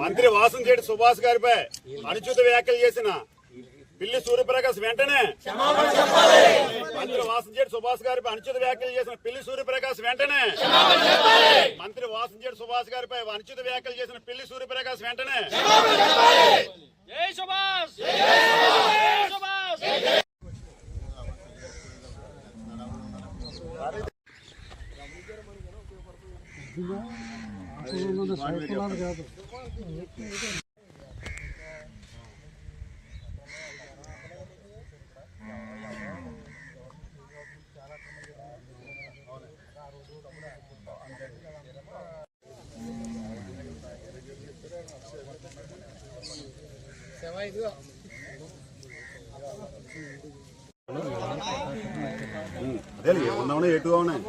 మంత్రి వాసంశెట్టి సుభాష్ గారిపై అనుచిత వ్యాఖ్యలు చేసిన పిల్లి సూర్యప్రకాశ్ వెంటనే మంత్రి వాసంశెట్టి సుభాష్ గారిపై అనుచిత వ్యాఖ్యలు చేసిన పిల్లి సూర్యప్రకాశ్ వెంటనే మంత్రి వాసంశెట్టి సుభాష్ గారిపై అనుచిత వ్యాఖ్యలు చేసిన పిల్లి సూర్యప్రకాశ్ వెంటనే జై సుభాష్! అదే ఉన్నావునా ఎటుగా ఉన్నాయి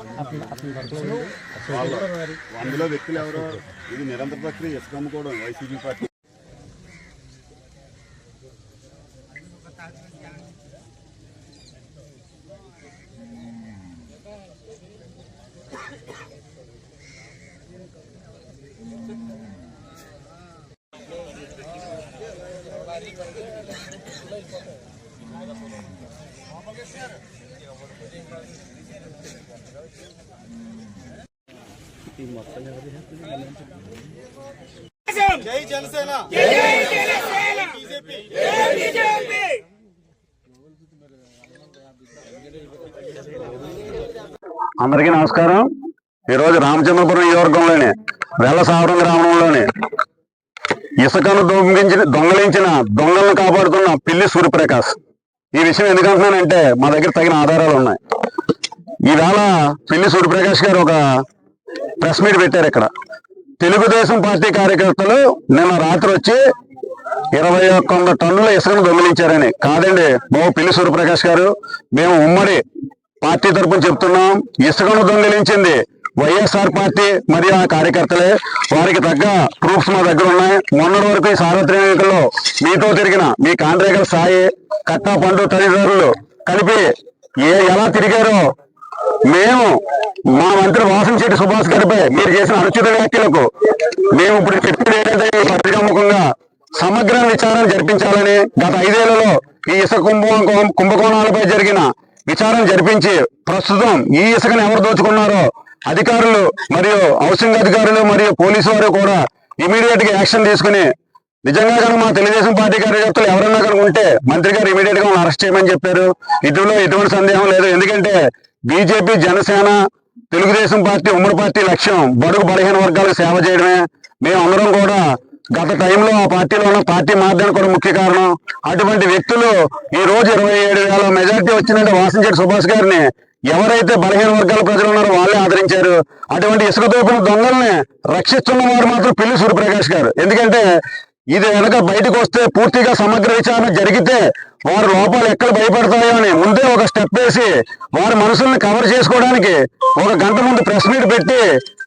అందులో వ్యక్తులు ఎవరో? ఇది నిరంతర ప్రక్రియ ఇసుక అమ్ముకోవడం వైసీపీ పార్టీ. జై జనసేన అందరికీ నమస్కారం. ఈరోజు రామచంద్రపురం నియోజకవర్గంలోని వెల్లసావరం గ్రామంలోని ఇసుకను దొంగిలించిన దొంగలించిన దొంగలను కాపాడుతున్న పిల్లి సూర్యప్రకాష్. ఈ విషయం ఎందుకంటున్నానంటే మా దగ్గర తగిన ఆధారాలు ఉన్నాయి. ఈవేళ పిల్లి సూర్యప్రకాష్ గారు ఒక ప్రెస్ మీట్ పెట్టారు ఇక్కడ. తెలుగుదేశం పార్టీ కార్యకర్తలు నిన్న రాత్రి వచ్చి ఇరవై ఒక్క వంద టన్నుల ఇసుకను దొంగిలించారని. కాదండి బాబు పిల్లి సూర్యప్రకాష్ గారు మేము ఉమ్మడి పార్టీ తరపున చెప్తున్నాం ఇసుకను దొంగిలించింది వైఎస్ఆర్ పార్టీ మరియు ఆ కార్యకర్తలే. వారికి తగ్గ ప్రూఫ్స్ మా దగ్గర ఉన్నాయి. మొన్నటి వరకు ఈ సార్వత్రిక ఎన్నికల్లో మీతో తిరిగిన మీ కాంట్రాక్టర్ సాయి కట్టా పండు తల్లిదండ్రులు కలిపి ఏ ఎలా తిరిగారో మేము మా మంత్రి వాసంశెట్టి సుభాష్ గారిపై మీరు చేసిన అనుచిత వ్యాఖ్యలకు మేము ఇప్పుడు చెప్పేది ఏంటంటే ఈ పత్రికాముఖంగా సమగ్ర విచారణ జరిపించాలని గత ఐదేళ్ళలో ఈ ఇసుక కుంభం కుంభకోణాలపై జరిగిన విచారణ జరిపించి ప్రస్తుతం ఈ ఇసుకను ఎవరు దోచుకున్నారో అధికారులు మరియు హౌసింగ్ అధికారులు మరియు పోలీసు వారు కూడా ఇమీడియట్గా యాక్షన్ తీసుకుని నిజంగా కనుక మా తెలుగుదేశం పార్టీ కార్యకర్తలు ఎవరన్నా కనుక ఉంటే మంత్రి గారు ఇమీడియట్గా అరెస్ట్ చేయమని చెప్పారు. ఇందులో ఎటువంటి సందేహం లేదు. ఎందుకంటే బీజేపీ జనసేన తెలుగుదేశం పార్టీ ఉమ్మడి పార్టీ లక్ష్యం బడుగు బలహీన వర్గాలకు సేవ చేయడమే. మేమందరం కూడా గత టైంలో ఆ పార్టీలో ఉన్న పార్టీ మార్గానికి కూడా ముఖ్య కారణం. అటువంటి వ్యక్తులు ఈ రోజు ఇరవై ఏడు వేల మెజార్టీ వచ్చిందంటే వాసంచేటి సుభాష్ గారిని ఎవరైతే బలహీన వర్గాల ప్రజలు ఉన్నారో వాళ్ళే ఆదరించారు. అటువంటి ఇసుక దోపిన దొంగల్ని రక్షిస్తున్న వారు మాత్రం పిల్లి సూర్యప్రకాష్ గారు. ఎందుకంటే ఇది కనుక బయటకు వస్తే పూర్తిగా సమగ్ర విచారణ జరిగితే వారు లోపాలు ఎక్కడ భయపడతాయో అని ముందే ఒక స్టెప్ వేసి వారి మనసుల్ని కవర్ చేసుకోవడానికి ఒక గంట ముందు ప్రెస్ మీట్ పెట్టి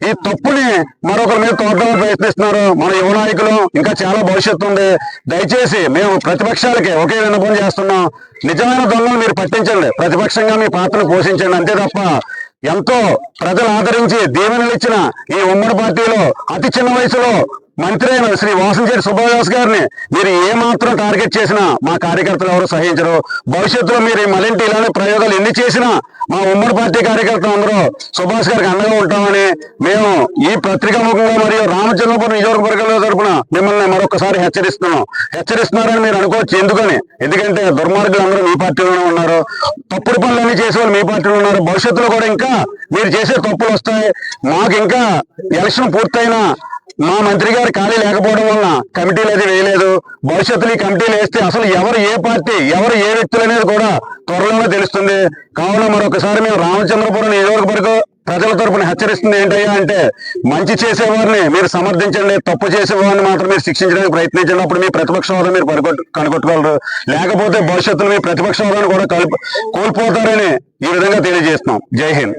ఈ తప్పుని మరొకరి మీద తోడడానికి ప్రయత్నిస్తున్నారు మన యువ నాయకులు. ఇంకా చాలా భవిష్యత్తు ఉంది. దయచేసి మేము ప్రతిపక్షాలకి ఒకే విన్నపం చేస్తున్నాం. నిజమైన దొంగలు మీరు పట్టించండి. ప్రతిపక్షంగా మీ పాత్రను పోషించండి. అంతే తప్ప ఎంతో ప్రజలు ఆదరించి దీవెనలు ఇచ్చిన ఈ ఉమ్మడి పార్టీలో అతి చిన్న వయసులో మంత్రి అయిన శ్రీ వాసంశెట్టి సుబ్బాదాస్ గారిని మీరు ఏ మాత్రం టార్గెట్ చేసినా మా కార్యకర్తలు ఎవరు సహించరు. భవిష్యత్తులో మీరు మలింటి మరింటి ఇలాంటి ప్రయోగాలు ఎన్ని చేసినా మా ఉమ్మడి పార్టీ కార్యకర్తలు అందరూ సుభాష్ గారికి అండగా ఉంటామని మేము ఈ పత్రికా ముఖంగా మరియు రామచంద్రపురం నియోజకవర్గంలో తరపున మిమ్మల్ని మరొకసారి హెచ్చరిస్తున్నాం. హెచ్చరిస్తున్నారని మీరు అనుకోవచ్చు. ఎందుకని? ఎందుకంటే దుర్మార్గులు అందరూ మీ పార్టీలోనే ఉన్నారు. తప్పుడు పనులన్నీ చేసే వాళ్ళు మీ పార్టీలో ఉన్నారు. భవిష్యత్తులో కూడా ఇంకా మీరు చేసే తప్పులు వస్తాయి. మాకు ఇంకా ఎలక్షన్ పూర్తయినా మా మంత్రి గారు ఖాళీ లేకపోవడం వలన కమిటీలు అది వేయలేదు. భవిష్యత్తులో ఈ కమిటీలు వేస్తే అసలు ఎవరు ఏ పార్టీ ఎవరు ఏ వ్యక్తులు అనేది కూడా త్వరలోనే తెలుస్తుంది. కావున మరొకసారి మేము రామచంద్రపురం నియోజకవర్గ ప్రజల తరపున హెచ్చరిస్తుంది ఏంటయ్యా అంటే మంచి చేసేవారిని మీరు సమర్థించండి తప్పు చేసేవారిని మాత్రం మీరు శిక్షించడానికి ప్రయత్నించండి. అప్పుడు మీ ప్రతిపక్ష హోదా మీరు కనుగొట్టుకోగలరు. లేకపోతే భవిష్యత్తులో మీ ప్రతిపక్ష హోదాను కూడా కోల్పోతారని ఈ విధంగా తెలియజేస్తున్నాం. జై హింద్.